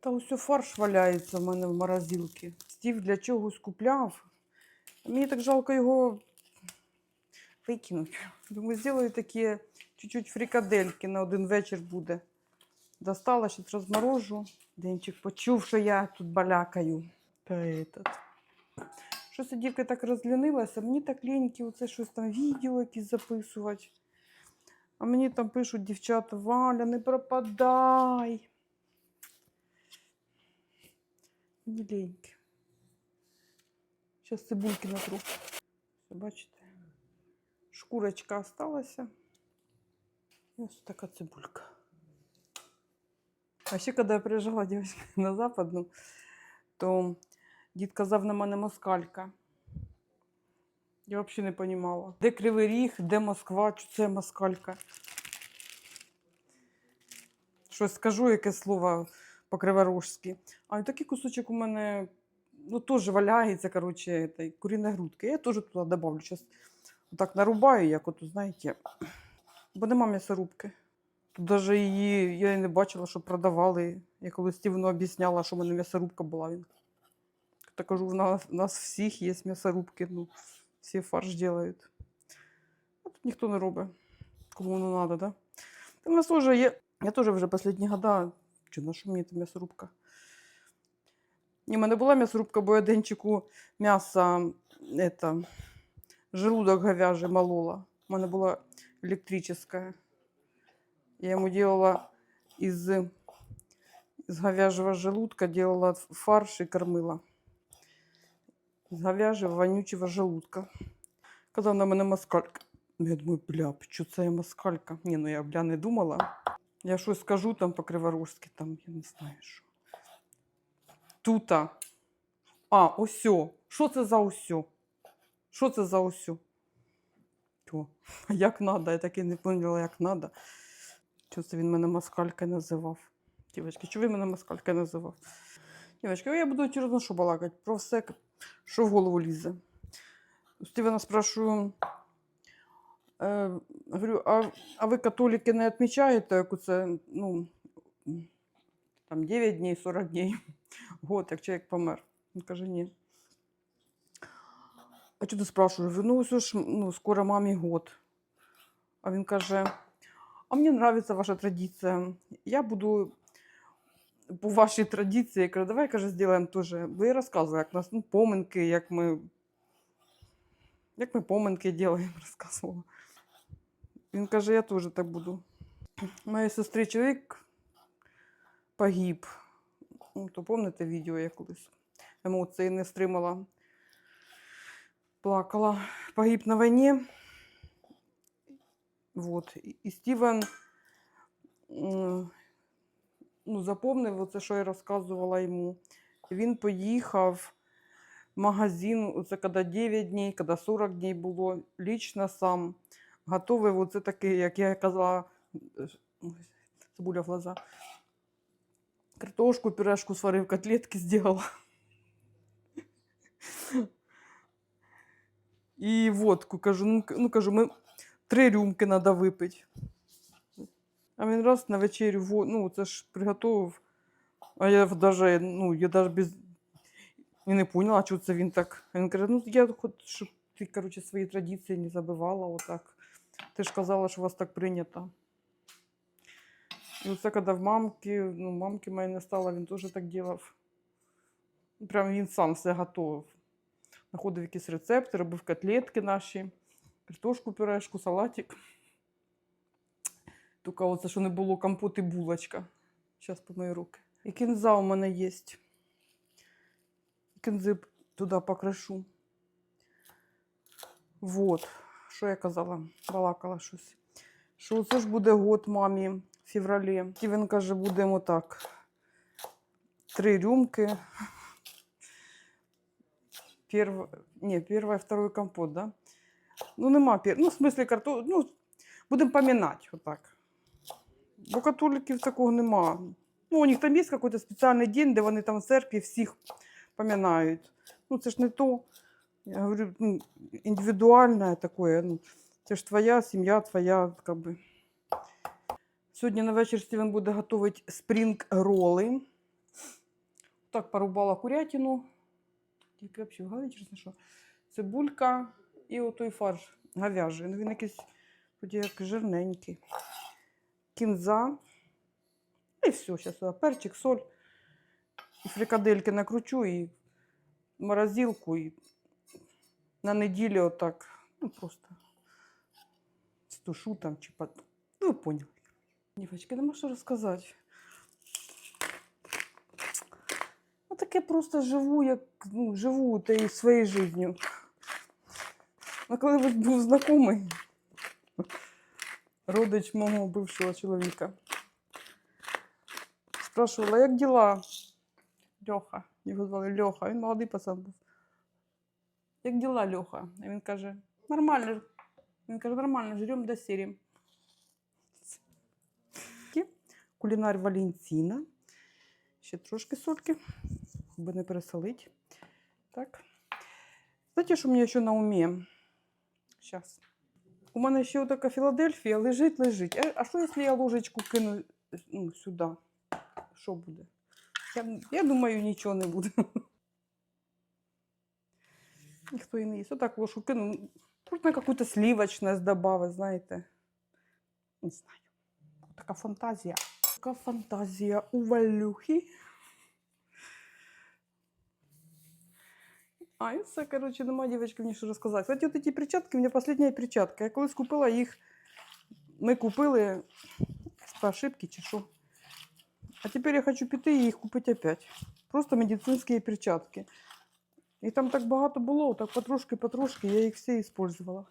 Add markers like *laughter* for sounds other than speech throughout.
Та ось фарш валяється в мене в морозилці. Стів для чогось купляв. Мені так жалко його викинути. Думаю, зроблю такі чуть-чуть фрикадельки на один вечір буде. Достала, зараз розморожу. Денчик почув, що я тут балякаю. Та этот. Щось дівка так розлінилася, мені так ліньки, оце щось там відео якісь записувати. А мені там пишуть дівчата, Валя, не пропадай. Ліньки. Зараз цибульки натру. Все, бачите? Шкурочка осталася. І ось така цибулька. А ще коли я приїжджала дівчатка, *laughs* на западну, то дід казав на мене москалька. Я взагалі не розуміла. Де Кривий Ріг, де Москва, чи це москалька. Щось скажу, яке слово по-криворожськи. А такий кусочок у мене ну, теж валяється, коротше, куриної грудки. Я теж туди добавлю. Зараз так нарубаю, як от, знаєте, бо нема м'ясорубки. Тут навіть її я не бачила, що продавали. Я коли Стівену об'ясняла, що в мене м'ясорубка була. Він так кажу, в нас, у нас всіх є м'ясорубки, ну, всі фарш роблять. А тут ніхто не робить, кому не треба, да? В нас теж є. Я теж вже останні года. Чи на що мені та м'ясорубка? Ні, мене була м'ясорубка, бо я денчику м'ясо, это, желудок говяжий молола. У мене була електрическая. Я ему делала из, из говяжьего желудка, делала фарш и кормила. Из говяжьего вонючего желудка. Казав на мене москалька. Ну, Я думаю, бля, що це я москалька? Ні, ну я бля не думала. Я щось скажу там по-криворожськи, там, я не знаю що. Тута. А, осьо. Що це за осьо? Що це за осьо? О, *laughs* як надо? Я так і не поняла, як надо. Що це він мене москалькою називав? Дівчатки, що ви мене москалькою називав? Дівчатки, я буду через що балакати про все, що в голову лізе. Стівена спрашиваю, е, говорю, а, а ви католики не відмічаєте, як це, ну, там 9 днів, 40 днів, год, як чоловік помер? Він каже, ні. А чого ти? Говорю, ну, ось ж, ну, скоро мамі год. А він каже, а мені подобається ваша традиція. Я буду по вашій традиції. Я кажу, давай, каже, зробимо теж. Бо я розказувала, як у нас ну, поминки, як ми, як ми поминки робимо, *laughs* розказувала. Він каже, я теж так буду. У моєї сестри чоловік погиб. Ну, то пам'ятаєте відео я колись емоції не стримала. Плакала. Погиб на війні. Вот. І- Стівен ну, запомнив оце, що я розказувала йому. Він поїхав в магазин, оце коли 9 днів, коли 40 днів було, лічно сам готовий, оце такий, як я казала, е, цибуля в глаза. Картошку, пюрешку сварив, котлетки зробила. І водку кажу, ну, ну кажу, ми три рюмки треба випити. А він раз на вечерю, ну це ж приготував. А я даже, ну, я даже без. І не поняла, чого це він так. Він каже, ну я хоч, щоб ти, короче, свої традиції не забивала отак. Ти ж казала, що у вас так прийнято. І оце, коли в мамки, ну, мамки моєї не стало, він теж так робив. Прям він сам все готував. Знаходив якісь рецепти, робив котлетки наші, картошку, пюрешку, салатик. Тільки оце, що не було компот і булочка. Зараз помию руки. І кінза у мене є. Кінзи туди покришу. Вот. Що я казала? Балакала щось. Що це ж буде год мамі в февралі. І він каже, будемо так. Три рюмки. Перв... Не, первый, второй компот, да? Ну, нема пер... Ну, в смысле, карто... ну, будемо помінати, отак. Бо католиків такого нема. Ну, у них там є якийсь спеціальний день, де вони там в церкві всіх помінають. Ну, це ж не то. Я говорю, ну, індивідуальне таке. Ну, це ж твоя сім'я, твоя, как би. Сьогодні на вечір Стівен буде готувати спрінг роли. Так порубала курятину. Тільки взагалі в голові, чесно, що. Цибулька і отой фарш говяжий. Ну, він якийсь вроді як жирненький. Кінза. І все, зараз перчик, соль. І фрикадельки накручу і морозилку. І на неділю отак. Ну, просто стушу там чи под... Ну, ви поняли. Дівчатки, нема що розказати. Таке просто живу, як ну, живу та й своєю життю. Ну, коли був знайомий, родич мого бившого чоловіка, спрашивала, як діла? Льоха. Його звали Льоха, він молодий пацан був. Як діла, Льоха? А він каже, нормально. Він каже, нормально, жрем до сірім. Кулінар Валентина. Ще трошки сольки, аби не пересолить. Так. Знаєте, що мені ще на умі? Зараз. У мене ще така Філадельфія лежить, лежить. А, а що, якщо я ложечку кину ну, сюди? Що буде? Я, я думаю, нічого не буде. *laughs* Ніхто і не їсть. Отак ложку кину. Можна якусь сливочність додати, знаєте. Не знаю. Така фантазія. Така фантазія у Валюхи. А, і все, коротше, нема дівчатки мені що розказати. Кстати, от ці перчатки, у мене остання перчатка. Я колись купила їх, ми купили по ошибки чи що. А тепер я хочу піти і їх купити опять. Просто медицинські перчатки. І там так багато було, так потрошки-потрошки, я їх всі использувала.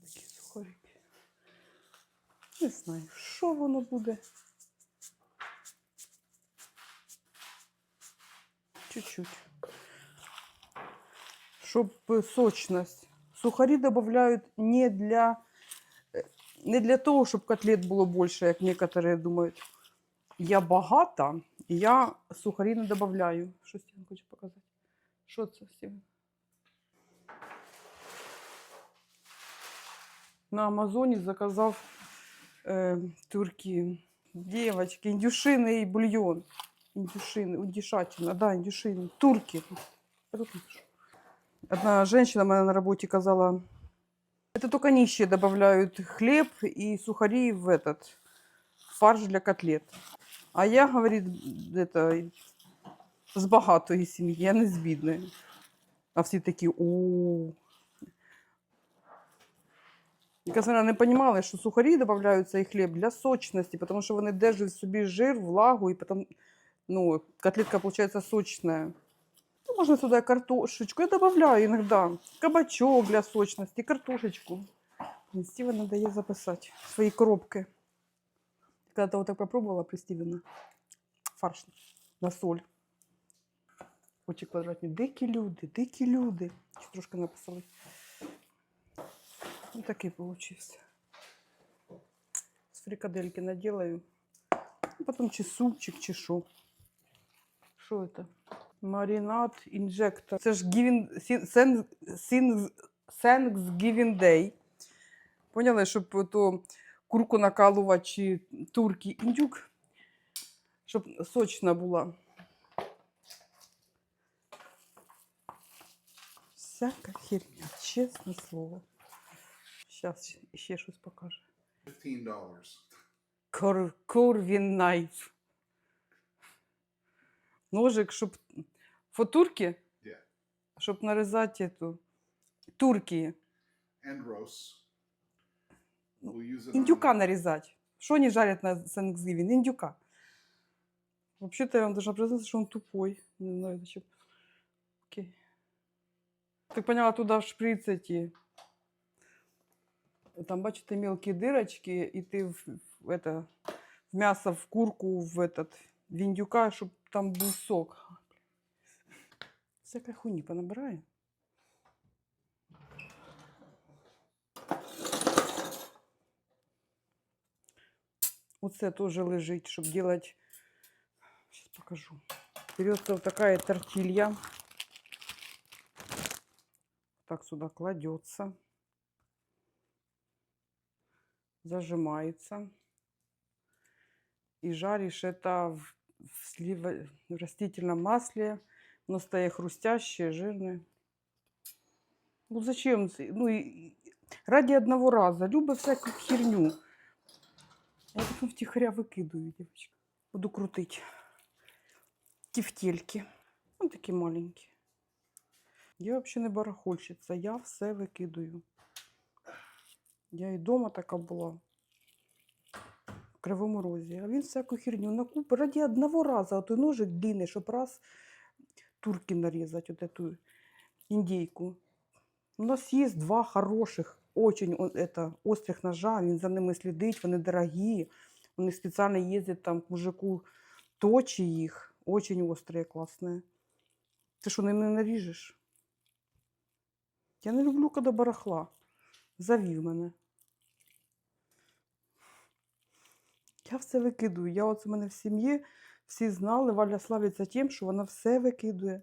Такі сухарики. Не знаю, що воно буде. Чуть-чуть. Щоб сочність. Сухарі додають не для, е, не для того, щоб котлет було більше, як некоторые думають. Я багата, я сухарі не додаю. Що Стівен хоче показати? Що це, Стівен? На Амазоні заказав е, турки, девочки, індюшиний бульйон. Індюшини, удішатина, да, індюшини, турки. Я тут напишу. Одна женщина мене на работе казала, это только нищие добавляют хлеб и сухари в этот фарш для котлет. А я, говорит, это, з багатої сім'ї, я не з бідної. А всі такі, о. Якось вона не розуміла, що сухарі додаються і хліб для сочності, тому що вони держать собі жир, влагу, і потім ну, котлетка виходить сочная. Ну, можно сюда картошечку. Я добавляю иногда кабачок для сочности, картошечку. Блин, Стивена дає записать свои коробки. Когда-то вот так попробовала при Стивена. Фарш на соль. Очі квадратні. Дикі люди, дикі люди. Ще трошки написали. Ну, такий получився. З фрикадельки наделаю. Ну, Потом чи супчик, чи що. Що це? Маринад інжектор. Це ж giving, Thanksgiving Day. Поняли, щоб то курку накалувати чи турки індюк, щоб сочна була. Всяка херня, чесне слово. Зараз ще щось покаже. Кор, корвін найф. Ножик, щоб фотурки, Yeah. щоб нарізати эту турки. Ну, Індюка on, нарізати. Що вони жарять на Thanksgiving? Індюка. Вообще-то я вам должна признаться, что он тупой. Не знаю, зачем. Окей. Так поняла, туда в шприц эти. Там, бачите, мелкие дырочки, и ты в, в это, в мясо, в курку, в этот, в индюка, чтобы там был сок. Всякой хуйни понабираю. Оце тоже лежить, чтобы делать... Сейчас покажу. Берется вот такая тортилья. Так сюда кладется. Зажимается. И жаришь это в в, слива- в растительном масле. Оно стає хрустящее, жирне. Ну зачем? це? Ну, і, і- ради одного разу. Любить всяку херню. Я потім втихаря викидаю, дівчатка. Буду крутити. Тефтельки. Ну, такі маленькі. Я взагалі не барахольщиця, я все викидаю. Я і вдома така була. В Кривому Розі. А він всяку херню накупив ради одного разу. А той ножик длинний, щоб раз турки нарезать, вот эту индейку. У нас є два хороших, очень о- это, острих ножа, він за ними слідить, вони дорогі. Вони спеціально їздять там к мужику, точи їх. Очень острые, классные. Ти що, не ненавіжиш? Я не люблю, коли барахла. Завів мене. Я все викидую. Я от у мене в сім'ї всі знали, Валя славиться тим, що вона все викидує.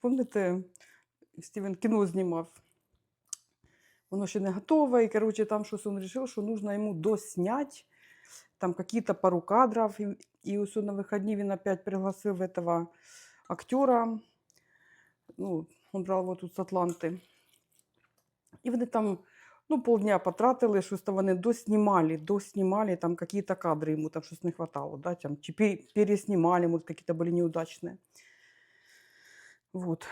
Пам'ятаєте, Стівен кіно знімав. Воно ще не готове, і, коротше, там щось він вирішив, що потрібно йому доснять там какие-то пару кадров. І, і ось на вихідні він опять пригласив этого актера. Ну, він брав його тут з Атланти. І вони там ну, полдня потратили, щось там вони доснімали, доснімали там какие-то кадри, йому там щось не хватало, да, там, чи пе- переснімали, може, какие-то були неудачні. Вот.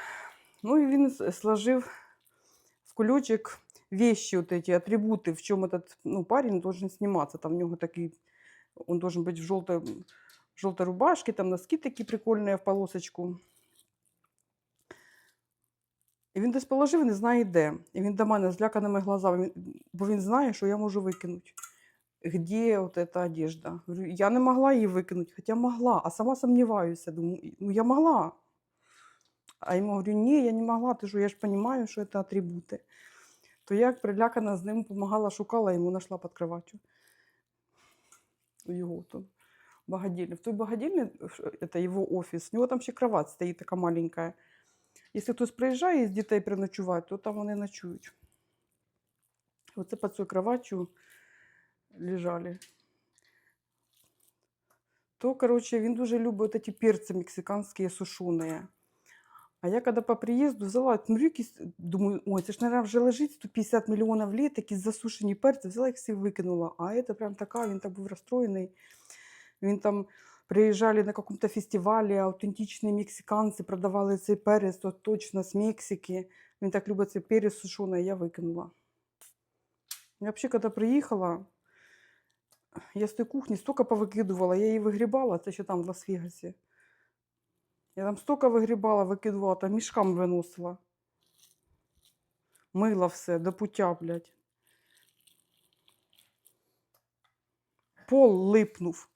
Ну и він с- сложив в кулечек вещи, вот эти атрибуты, в чем этот ну, парень должен сниматься. Там у него такие, он должен быть в желтой, желтой рубашке, там носки такие прикольные в полосочку. І він десь положив, не знає де. І він до мене з зляканими глазами, бо він знає, що я можу викинути. Где вот эта одежда? Я не могла її викинути, хоча могла, а сама сомневаюся. Думаю, ну я могла. А йому говорю, ні, я не могла, ти що, я ж розумію, що це атрибути. То я, як прилякана з ним, допомагала, шукала, йому знайшла під кроватю. Його там багадільник. В той багадільник, це його офіс, у нього там ще кровать стоїть така маленька. Якщо хтось приїжджає з дітей переночувати, то там вони ночують. Оце під цією кроватью лежали. То, короче, він дуже любить ці перці мексиканські сушеные. А я коли по приїзду взяла, смотрю, якісь, думаю, ой, це ж, мабуть, вже лежить 150 мільйонів літ, якісь засушені перці, взяла їх всі викинула. А це прям така, він так був розстроєний. Він там приїжджали на каком-то фестивалі, аутентичні мексиканці продавали цей перець, то точно з Мексики. Він так любить цей перець сушений, я викинула. Я взагалі, коли приїхала, я з тої кухні стільки повикидувала, я її вигрібала, це ще там в Лас-Вегасі. Я там стільки вигрібала, викидувала, там мішками виносила. Мила все до пуття, блядь. Пол липнув.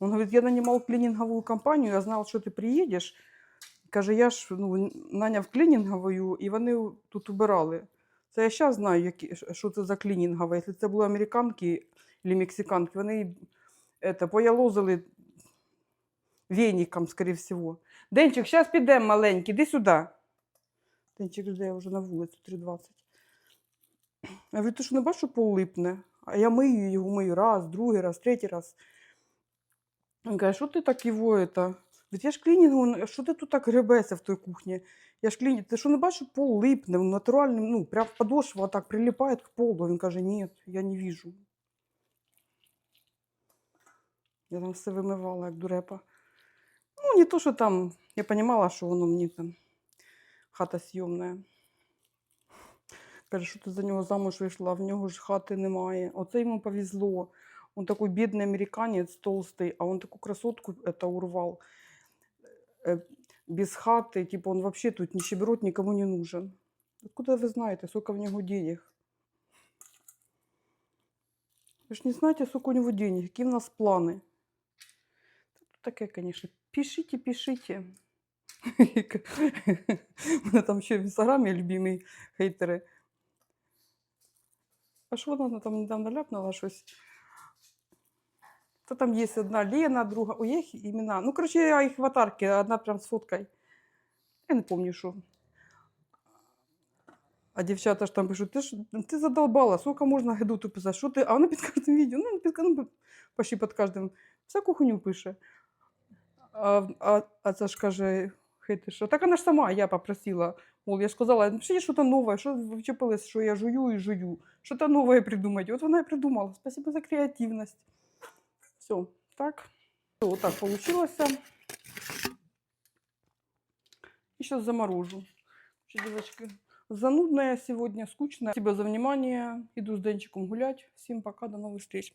Он говорит, я нанимал клининговую компанию, я знал, що ти приїдеш. Каже, я ж ну, наняв клінінгову, і вони тут убирали. Це я зараз знаю, які, що це за клінінгова. Якщо це були американки або мексиканки, вони это, поялозили веником, скорее всего. Денчик, зараз підемо маленький, іди сюди. Денчик жде вже на вулицю 3.20. Я говорю, ти що не бачиш, що поллипне. А я мию його, мию раз, другий раз, третій раз. Він каже, що ти так його это? Ведь я ж клінінг, що ти тут так гребеся в той кухні? Я ж клінінг, ти що не бачиш, пол липне, натуральним, ну, прям подошва так прилипає к полу. Він каже, ні, я не вижу. Я там все вимивала, як дурепа. Ну, не то, що там, я розуміла, що воно мені там хата зйомна. Каже, що ти за нього замуж вийшла, в нього ж хати немає. Оце йому повезло. Он такой бедный американец, толстый, а он такую красотку это урвал. Э, без хаты, типа он вообще тут нищеброд, никому не нужен. Откуда вы знаете, сколько в него денег? Вы ж не знаете, сколько у него денег, какие у нас планы. Тут таке, конечно. Пишите, пишите. *laughs* У мене там ще в інстаграмі любимі хейтери. А що вона там недавно ляпнула щось? То там є одна Лена, друга. У їх імена. Ну, коротше, я їх в одна прям з фоткою. Я не пам'ятаю, що. А дівчата ж там пишуть, ти ж ти задолбала, сколько можна гидоту писати, що ти, а вони під кожним відео, ну, під, ну, почти під кожним Всяку хуйню пише. А, а, а це ж каже, хитиш. Так вона ж сама, я попросила. Мол, я сказала, напишіть щось нове, що ви вчепились, що я жую і жую. Що-то нове придумати. От вона і придумала. Спасибо за креативність. Все, так. Вот так получилось. И сейчас заморожу. Девочки, занудная сегодня, скучная. Спасибо за внимание. Иду с Денчиком гулять. Всем пока, до новых встреч.